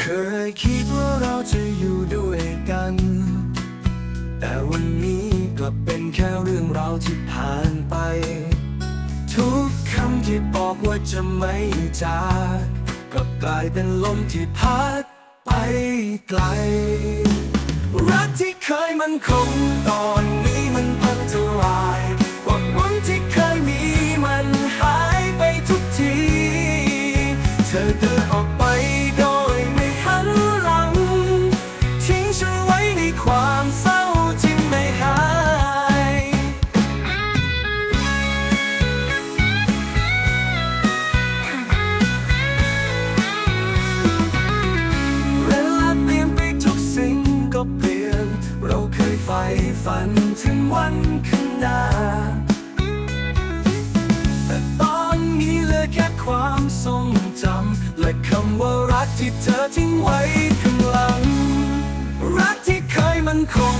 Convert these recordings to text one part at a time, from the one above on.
เคยคิดว่าเราจะอยู่ด้วยกัน แต่วันนี้กลับเป็นแค่เรื่องราวที่ผ่านไป ทุกคำที่บอกว่าจะไม่จากกลับกลายเป็นลมที่พัดไปไกล รักที่เคยมันคงตอน ฝันถึงวันข้างหน้า แต่ตอนนี้เหลือแค่ความทรงจำ และคำว่ารักที่เธอทิ้งไว้ข้างหลัง รักที่เคยมันคง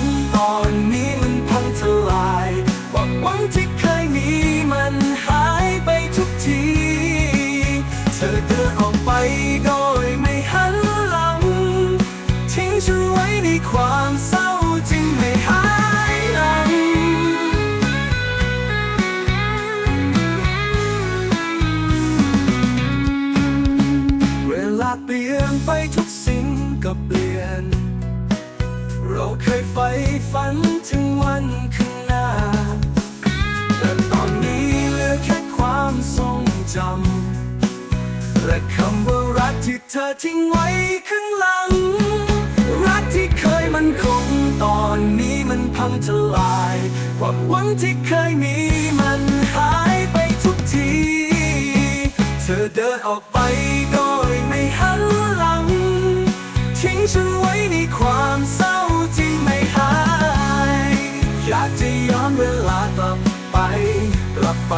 ก็เปลี่ยน เราเคยใฝ่ฝันถึงวันข้างหน้า แต่ตอนนี้เหลือแค่ความทรงจำ และคำว่ารักที่เธอทิ้งไว้ข้างหลัง รักที่เคยมันคงตอนนี้มันพังทลาย ความหวังที่เคยมีมันหายไปทุกที เธอเดินออกไปโดย ฉันไว้ในความเศร้าที่ไม่หาย อยากจะย้อนเวลากลับไป กลับไป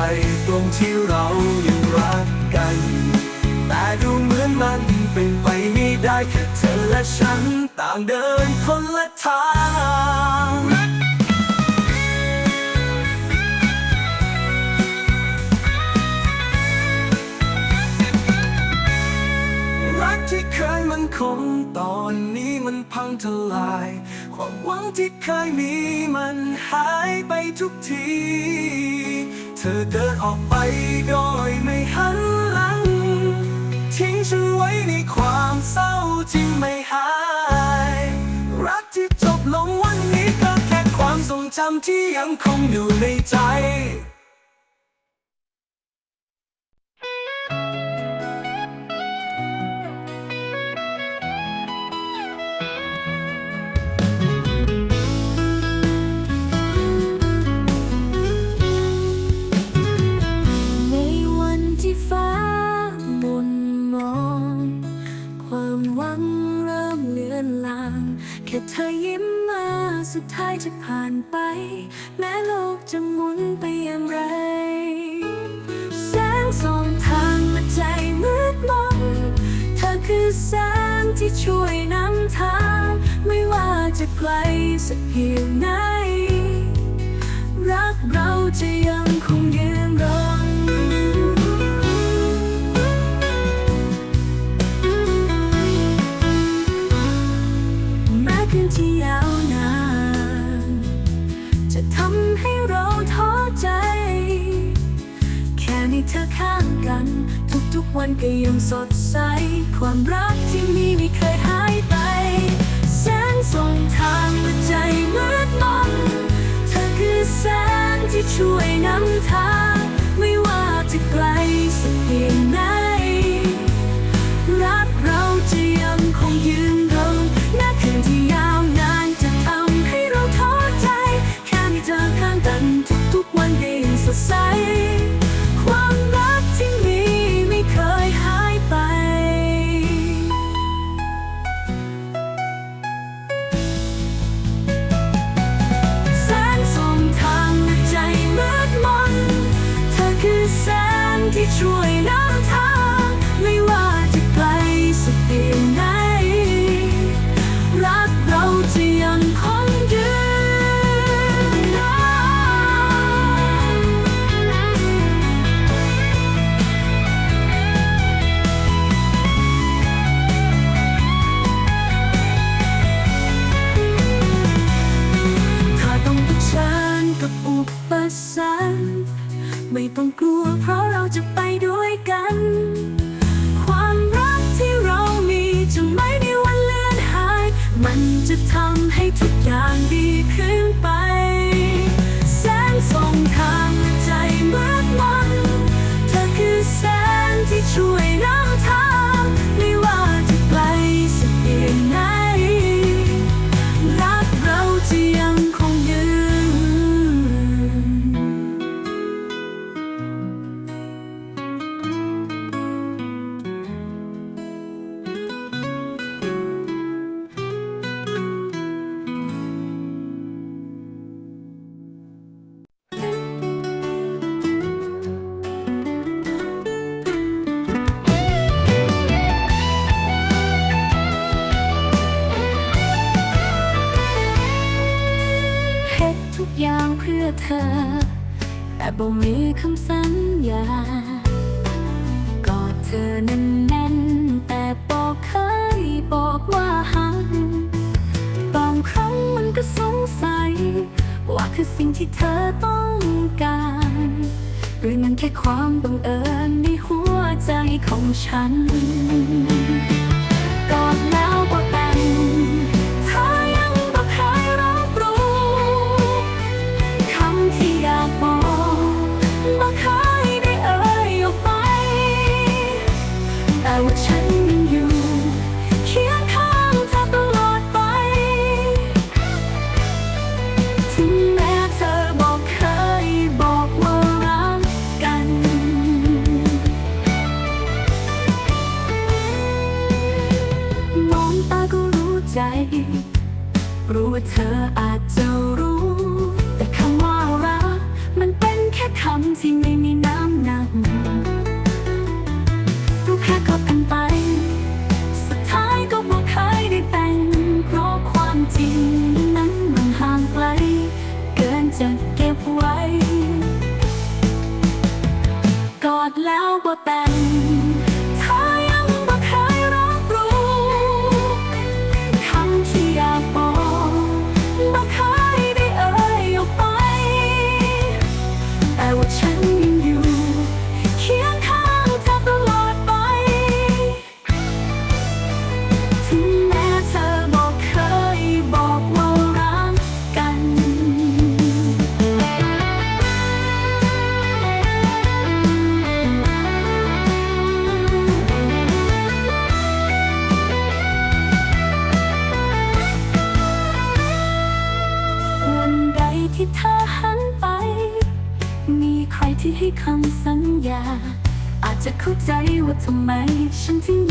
ตรงที่เรายังรักกัน แต่ดูเหมือนมันเป็นไปไม่ได้แค่เธอและฉันต่างเดินคนละทางรักที่เคยมันคง ทลาย ความหวังที่เคยมีมันหายไปทุกที เธอเดินออกไปโดยไม่หันหลัง ทิ้งฉันไว้ในความเศร้าที่ไม่หาย รักที่จบลงวันนี้ก็แค่ความทรงจำที่ยังคงอยู่ในใจ เราท้อใจ แค่มีเธอข้างกัน ทุกๆวันก็ยังสดใส ความรักที่มีไม่เคยหายไป แสงส่องทางเมื่อใจมืดมนเธอคือแสงที่ช่วยนำทาง ไม่ว่าจะไกลสักเพียง ความรักที่มีไม่เคยหายไป แสงส่งทางในใจมืดมน เธอคือแสงที่ช่วยนำ คือสิ่งที่เธอต้องการ หรือมันแค่ความบังเอิญในหัวใจของฉันกอดแล้วบ เธออาจจะรู้ แต่คำว่ารักมันเป็นแค่คำที่ไม่มีน้ำหนักรู้แค่ก็เป็นไป สุดท้ายก็บอกเคยได้เป็นเพราะความจริงนั้นมันห่างไกล เกินจะเก็บไว้ กอดแล้วบ่แต่ 从没心停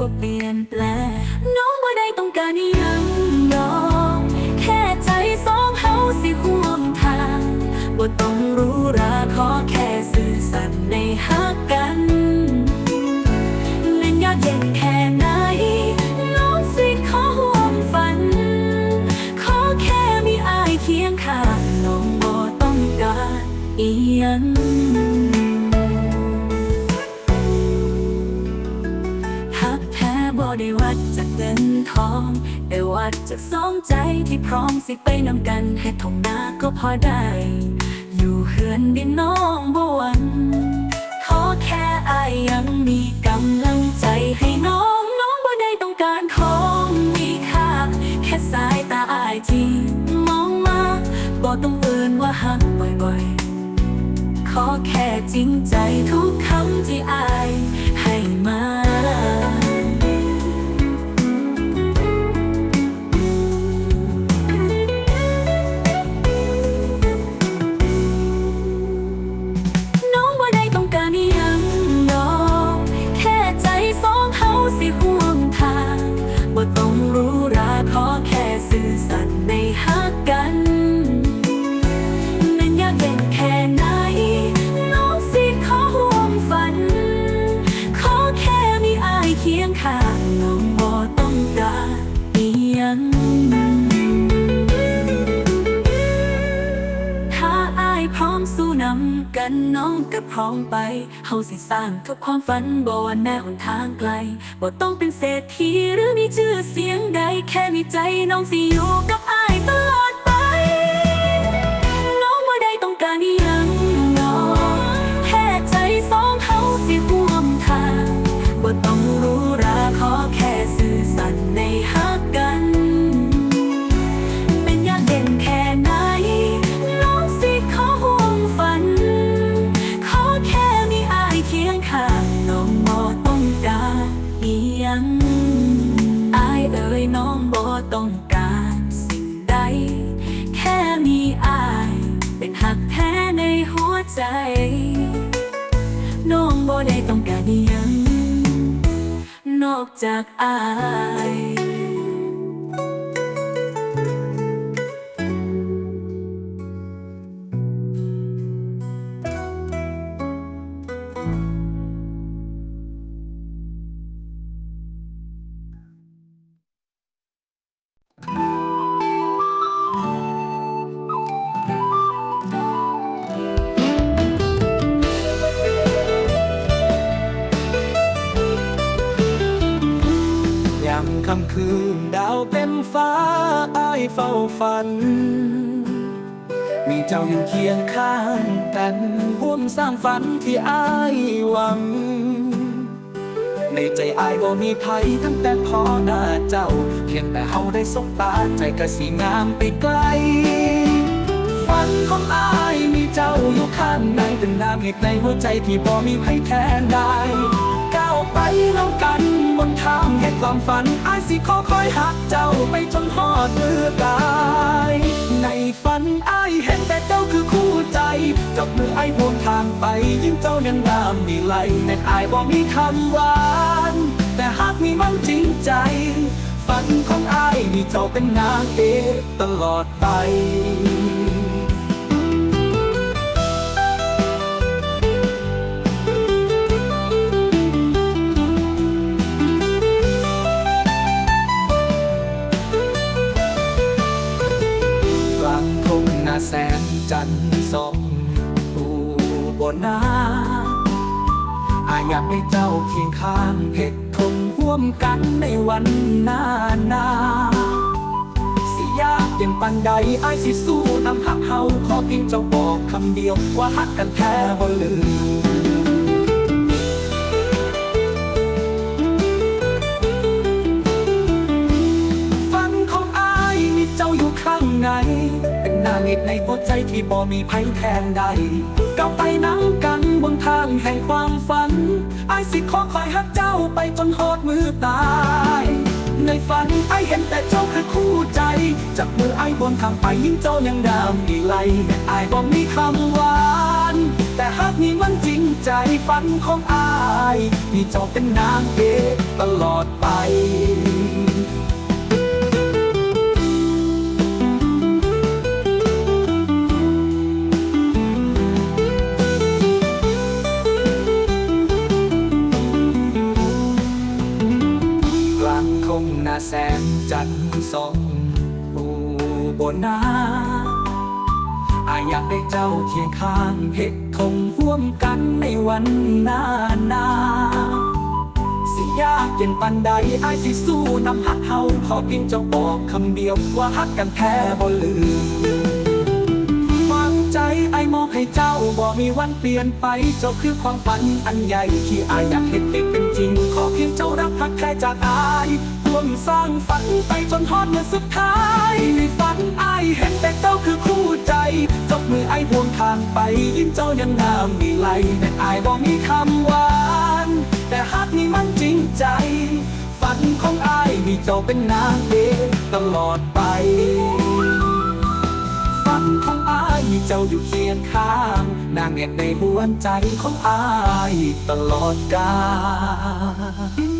บ่เปลี่ยนแปลงน้องบ่ได้ต้องการอิหยังดอกแค่ใจสองเฮาสิห่วงทางบ่ต้องรู้ราขอแค่ ที่พร้อมสิไปนำกันให้ทงหน้าก็พอได้ อยู่เฮือนดินน้องบ่หวันขอแค่อายยังมีกำลังใจให้น้องน้องบ่ได้ต้องการของมีค่าแค่สายตาอายที่มองมาบ่ต้องเอื่นว่าหักบ่อยๆ ขอแค่จริงใจทุกคำที่อายให้มา กันน้องก็พร้อมไป เฮาสิสร้างทุกความฝันบ่ว่าแน่หนทางไกลบ่ต้องเป็นเศรษฐีหรือมีชื่อเสียงใด แค่มีใจน้องสิอยู่กับอายตลอดไป น้องบ่ได้ต้องการอีหยัง จากอายย ฝันที่อายหวัง ในใจอายบ่มีไทยตั้งแต่พอหน้าเจ้า เพียงแต่เฮาได้สบตาใจก็สีงามไปไกล ฝันของอายมีเจ้าอยู่ข้างในเป็นน้ำเหล็กในหัวใจที่บ่มีภัยแทนได้ ไปน้ำกันบนทางแห่งความฝันอายสิขอคอยหักเจ้าไปจนฮอดมือตายในฝันอายเห็นแต่เจ้าคือคู่ใจจับมือไอ้บนทางไป ยิ้มเจ้ายังงามมีไหลแต่อายบ่มีคำหวานแต่หากมีมันจริงใจ ฝันของอายมีเจ้าเป็นนางเอกตลอดไป แสนจันทร์สองอูบนนาอายอยากให้เจ้าเคียงข้างเห็ดทงร่วมกันในวันหน้าหนาสิยากเย็นปันใดอายสิสู้นำหักเฮาขอเพียงเจ้าบอกคำเดียว ว่าหักกันแท้บ่ลืมฝันของอายมีเจ้าอยู่ข้างใน เป็นนางเอกในหัวใจที่บ่มีภัยแทนใดก้าวไปน้ำกันบนทางแห่งความฝันไอายสิขอคอยหักเจ้าไปจนหอดมือตาย ในฝันไอเห็นแต่เจ้าคือคู่ใจ จับมือไอายบนทางไปยิ่งเจ้ายังดำดีไหลแต่ไอบ่มีคำหวานแต่หากนี่มันจริงใจฝันของไอที่เจ้าเป็นนางเอกตลอดไป นาแสงจันทร์ส่องปูบนนาอาอยากได้เจ้าเคียงข้างเฮ็ดทงร่วมกันในวันหน้าหนาสิยากเย็นปันใดอายสิสู้นำหักเฮาขอเพียงเจ้าบอกคำเดียวว่าฮักกันแท้บ่ลืมฟังใจไอมอบให้เจ้าบ่มีวันเปลี่ยนไป เจ้าคือความฝันอันใหญ่ที่อายอยากเห็นเป็นเป็นจริงขอเพียงเจ้ารับพักแค่จากอายร่วมสร้างฝันไปจนฮอดเมื่อสุดท้ายในฝันอายเห็นแต่เจ้าคือคู่ใจจบมือไอายพวงทางไป ยิ้มเจ้ายังงามมีไหลแต่อายบ่มีคำหวาน แต่ฮักนี่มันจริงใจ ฝันของอายมีเจ้าเป็นนางเอกตลอดไป ฝันของอายมีเจ้าอยู่เคียงข้าง นางเอกในหัวใจของอายตลอดกาล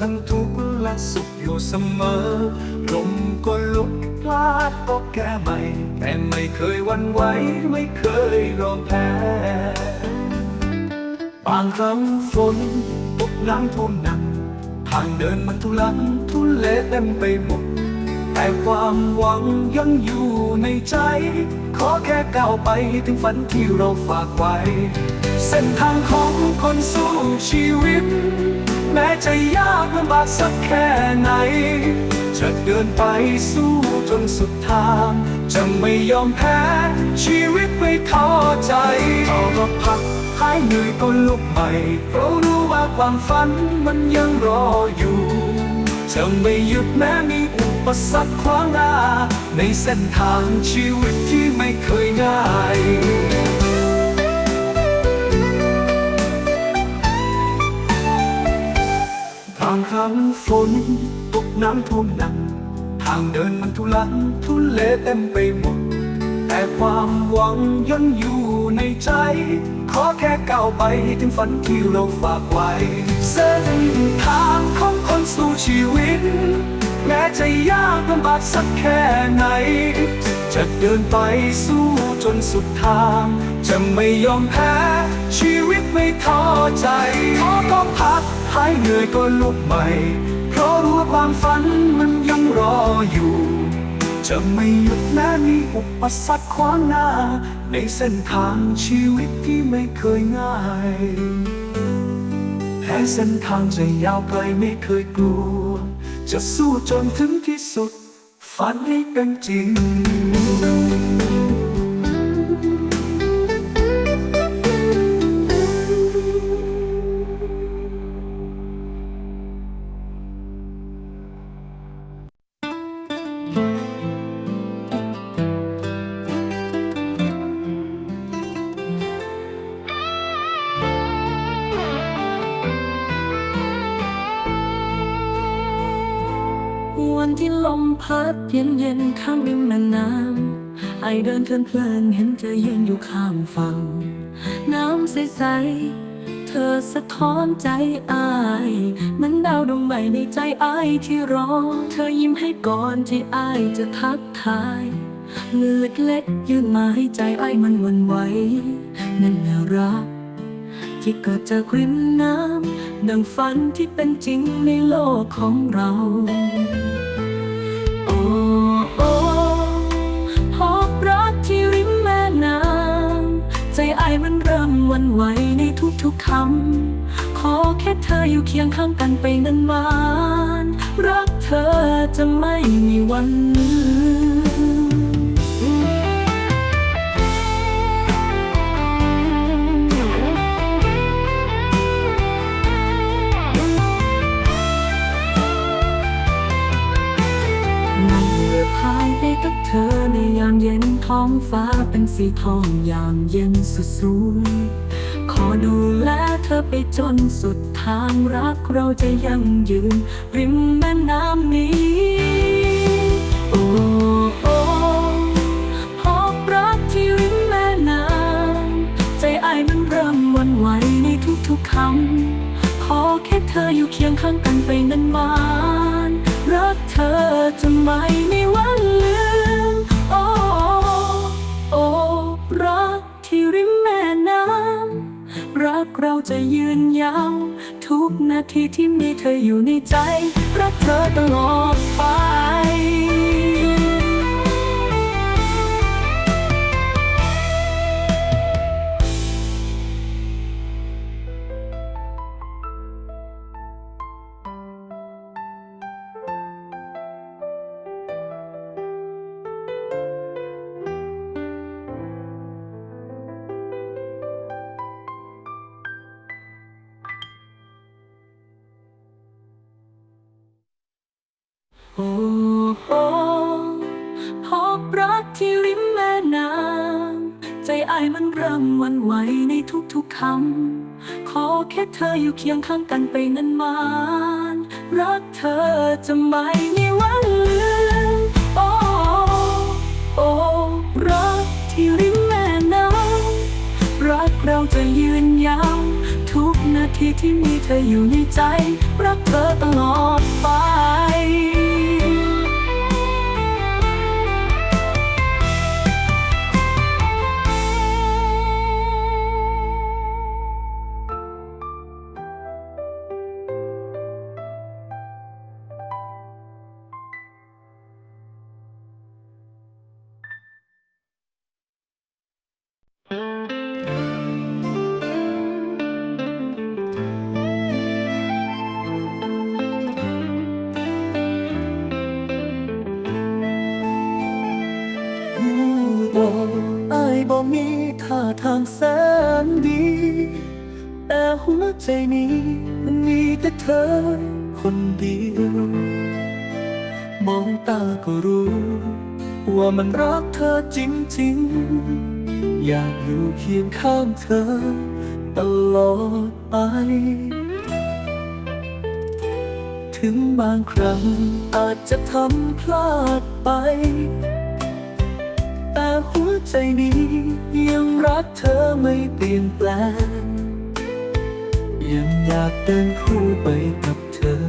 ทั้งทุกข์และสุขอยู่เสมอลมก็ลุกพลาดก็แก้ใหม่ แต่ไม่เคยวันไหวไม่เคยยอมแพ้บางครั้งฝนตกน้ำท่วมหนักทางเดินมันทุลักทุเลเต็มไปหมด แต่ความหวังยังอยู่ในใจ ขอแค่ก้าวไปถึงฝันที่เราฝากไว้ เส้นทางของคนสู้ชีวิต แม้จะยากลำบากสักแค่ไหน จะเดินไปสู้จนสุดทาง จะไม่ยอมแพ้ ชีวิตไม่ท้อใจต่อก็พักหายเหนื่อยก็ลุกใหม่เพราะรู้ว่าความฝันมันยังรออยู่จะไม่หยุดแม้มีอุปสรรคขวางหน้า ในเส้นทางชีวิตที่ไม่เคยง่ายางครั้งฝนตกน้ำท่วมหนักทางเดินมันทุลักทุเลเต็มไปหมด แต่ความหวังยังอยู่ในใจ ขอแค่ก้าวไปถึงฝันที่เราฝากไว้ เส้นทางของคนสู่ชีวิต แม้จะยากลำบากสักแค่ไหน จะเดินไปสู้จนสุดทาง จะไม่ยอมแพ้ ชีวิตไม่ท้อใจท้อก็พัก หายเหนื่อยก็ลุกใหม่ เพราะรู้ว่าความฝันมันยังรออยู่ จะไม่หยุดแม้มีอุปสรรคขวางหน้า ในเส้นทางชีวิตที่ไม่เคยง่ายแม้เส้นทางจะยาวไกลไม่เคยกลัว จะสู้จนถึงที่สุด ฝันให้เป็นจริง Senhor. วันที่ลมพัดเย็นเย็นข้ามริมแม่น้ำไอเดินเพลินเพลินเห็นเธอยืนอยู่ข้างฝั่ง น้ำใสๆเธอสะท้อนใจอายมันดาวดวงใหม่ในใจอายที่รอ เธอยิ้มให้ก่อนที่อายจะทักทายมือเล็กๆยื่นมาให้ใจไอายมันวันไหวนั่นแหละรักที่เกิดจากริมน้ำดังฝันที่เป็นจริงในโลกของเรา วันไหวในทุกๆคำ ขอแค่เธออยู่เคียงข้างกันไปนานๆ รักเธอจะไม่มีวันลืมนั่งเรือพายไปกับเธอในยามเย็นท้องฟ้าเป็นสีทองอย่างเย็นสุดสวย ดูแลเธอไปจนสุดทางรักเราจะยังยืน ริมแม่น้ำนี้ โอ้โอ้พบรักที่ริมแม่น้ำใจไอ้ายมันเริ่มหวันไหวในทุกๆคำขอแค่เธออยู่เคียงข้างกันไปนานๆรักเธอจะไม่ ทีที่มีเธออยู่ในใจ รักเธอตลอดไป ไอ้ายมันเริ่มวันไหวในทุกๆคำ ขอแค่เธออยู่เคียงข้างกันไปนานๆ รักเธอจะไม่มีวันลืมโอ้โอ้รักที่ริมแม่น้ำรักเราจะยืนยาว ทุกนาทีที่มีเธออยู่ในใจ รักเธอตลอดไป ใจนี้มันมีแต่เธอคนเดียว มองตาก็รู้ ว่ามันรักเธอจริงๆ อยากอยู่เคียงข้างเธอ ตลอดไป ถึงบางครั้งอาจจะทำพลาดไป แต่หัวใจนี้ยังรักเธอไม่เปลี่ยนแปลงยัง อยากเดินคู่ไปกับเธอ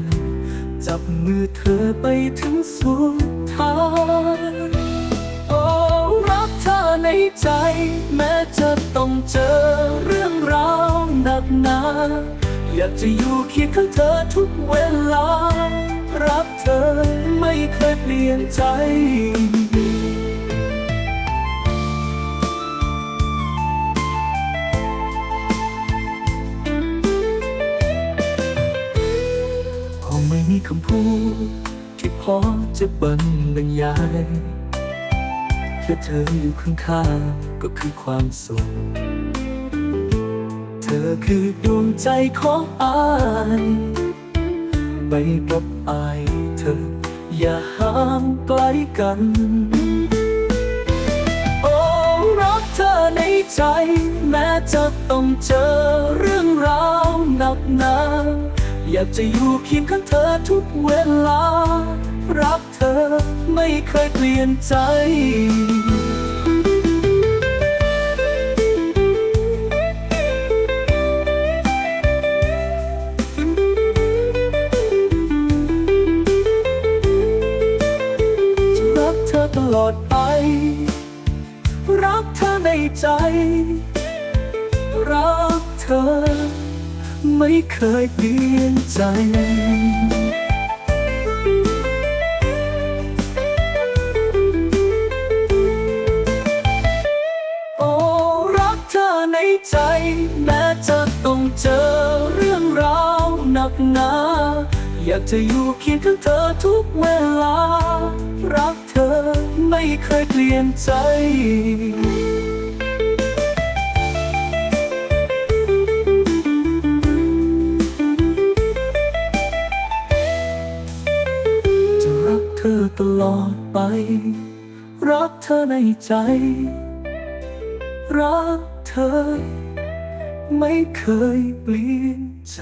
จับมือเธอไปถึงสุดทางโอ้รักเธอในใจ แม้จะต้องเจอเรื่องราวหนักหนาอยากจะอยู่เคียงข้างเธอทุกเวลา รักเธอไม่เคยเปลี่ยนใจ อจะบรรยายแค่เธออยู่ข้างๆก็คือความสุข เธอคือดวงใจของอายไปกับอายเธอ อย่าห่างไกลกัน โอ้รักเธอในใจ แม้จะต้องเจอเรื่องราวหนักหนาอยากจะอยู่เคียงข้างเธอทุกเวลา รักเธอไม่เคยเปลี่ยนใจจะรักเธอตลอดไป รักเธอในใจ รักเธอ ไม่เคยเปลี่ยนใจากจะอยู่เคียงข้างเธอทุกเวลา รักเธอไม่เคยเปลี่ยนใจจะรักเธอตลอดไป รักเธอในใจ รักเธอ ไม่เคยเปลี่ยนใจ